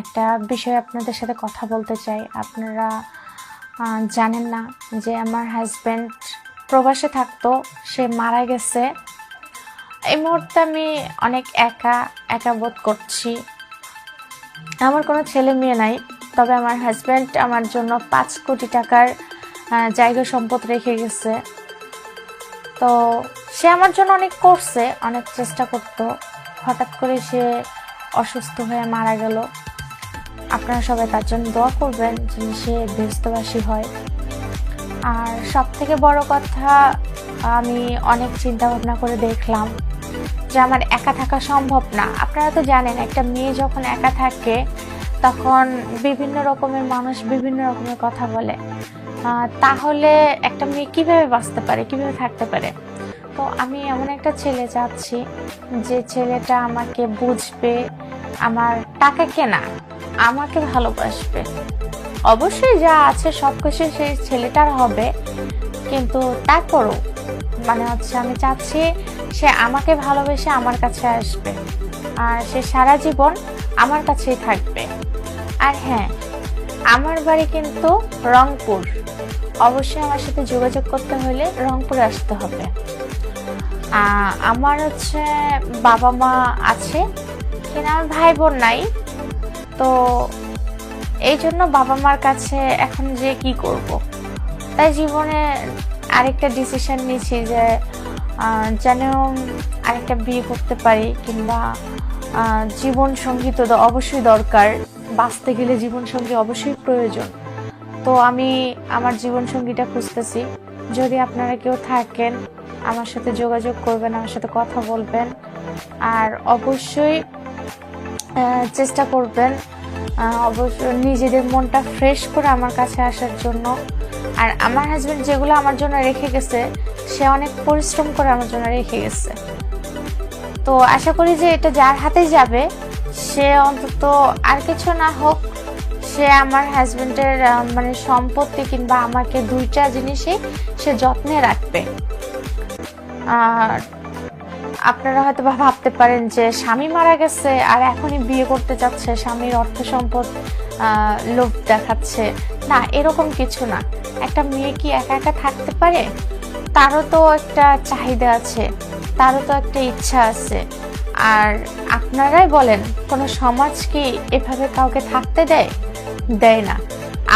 একটা বিষয় আপনাদের সাথে কথা বলতে চাই। আপনারা জানেন না যে আমার হাজব্যান্ড প্রবাসে থাকতো, সে মারা গেছে। এই মুহূর্তে আমি অনেক একা একা বোধ করছি। আমার কোনো ছেলে মেয়ে নাই, তবে আমার হাজব্যান্ড আমার জন্য পাঁচ কোটি টাকার জায়গা সম্পদ রেখে গেছে। তো সে আমার জন্য অনেক করছে, অনেক চেষ্টা করতো। হঠাৎ করে সে অসুস্থ হয়ে মারা গেল। আপনারা সবাই তার জন্য দোয়া করবেন যেন সে ব্যস্তবাসী হয়। আর সব থেকে বড় কথা, আমি অনেক চিন্তা ভাবনা করে দেখলাম যে আমার একা থাকা সম্ভব না। আপনারা তো জানেন, একটা মেয়ে যখন একা থাকে, তখন বিভিন্ন রকমের মানুষ বিভিন্ন রকমের কথা বলে। তাহলে একটা মেয়ে কীভাবে বাঁচতে পারে, কীভাবে থাকতে পারে? তো আমি এমন একটা ছেলে চাচ্ছি যে ছেলেটা আমাকে বুঝবে, আমার টাকা কেনা। আমাকে ভালোবাসবে। অবশ্যই যা আছে সব কিছু সেই ছেলেটার হবে, কিন্তু তারপরও মানে হচ্ছে আমি চাচ্ছি সে আমাকে ভালোবেসে আমার কাছে আসবে। আর সে সারা জীবন আমার কাছেই থাকবে। আর হ্যাঁ আমার বাড়ি কিন্তু রংপুর। অবশ্যই আমার সাথে যোগাযোগ করতে হলে রংপুরে আসতে হবে। আমার হচ্ছে বাবা মা আছে, কিন্তু আমার ভাই বোন নাই। তো এই জন্য বাবা মার কাছে এখন যে কি করব? তাই জীবনে আরেকটা ডিসিশন নিয়েছি যে যেন আরেকটা বিয়ে করতে পারি কিংবা জীবন সঙ্গী তো অবশ্যই দরকার। বাঁচতে গেলে জীবন সঙ্গী অবশ্যই প্রয়োজন। তো আমি আমার জীবন সঙ্গীটা খুঁজতেছি। যদি আপনারা কেউ থাকেন, আমার সাথে যোগাযোগ করবেন, আমার সাথে কথা বলবেন। আর অবশ্যই চেষ্টা করবেন আহ, অবশ্যই নিজেদের মনটা ফ্রেশ করে আমার কাছে আসার জন্য। আর আমার হাজবেন্ড যেগুলো আমার জন্য রেখে গেছে সে অনেক পরিশ্রম করে আমার জন্য রেখে গেছে। তো আশা করি যে এটা যার হাতে যাবে সে অন্তত আর কিছু না হোক সে আমার হাজবেন্ডের মানে সম্পত্তি কিংবা আমাকে দুইটা জিনিসই সে যত্নে রাখবে। আর আপনারা হয়তো বা ভাবতে পারেন যে স্বামী মারা গেছে আর এখনই বিয়ে করতে যাচ্ছে স্বামীর অর্থ সম্পদ লোভ দেখাচ্ছে। না, এরকম কিছু না। একটা মেয়ে কি একা একা থাকতে পারে? তারও তো একটা চাহিদা আছে, তারও তো একটা ইচ্ছা আছে। আর আপনারাই বলেন, কোনো সমাজ কি এভাবে কাউকে থাকতে দেয়? দেয় না।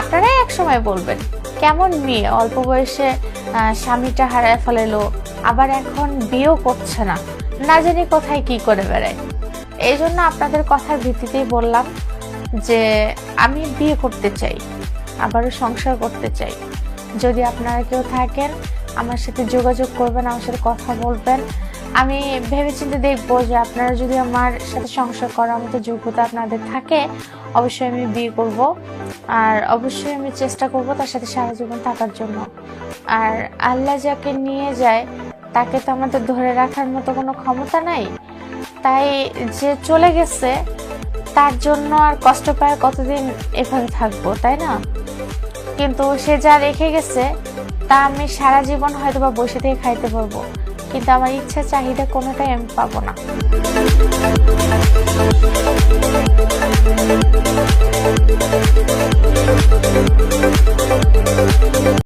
আপনারাই এক সময় বলবেন, কেমন মেয়ে? অল্প বয়সে স্বামীটা হারায় ফেলেলো আবার এখন বিয়েও করছে না। না জানি কোথায় কি করে বেড়ায়। এই জন্য আপনাদের কথার ভিত্তিতেই বললাম যে আমি বিয়ে করতে চাই, আবারও সংসার করতে চাই। যদি আপনারা কেউ থাকেন, আমার সাথে যোগাযোগ করবেন, আমার সাথে কথা বলবেন। আমি ভেবেচিন্তে দেখব যে আপনারা যদি আমার সাথে সংসার করার মতো যোগ্যতা আপনাদের থাকে, অবশ্যই আমি বিয়ে করব। আর অবশ্যই আমি চেষ্টা করব তার সাথে সারা জীবন থাকার জন্য। আর আল্লাহ যাকে নিয়ে যায়, তাকে তো আমাদের ধরে রাখার মতো কোনো ক্ষমতা নাই। তাই যে চলে গেছে, তার জন্য আর কষ্ট পায় কতদিন এভাবে থাকব, তাই না? কিন্তু সে যা রেখে গেছে, তা আমি সারা জীবন হয়তো বা বসে থেকে খাইতে পারব। কিন্তু আমার ইচ্ছা চাহিদা কোনোটাই আমি পাবো না।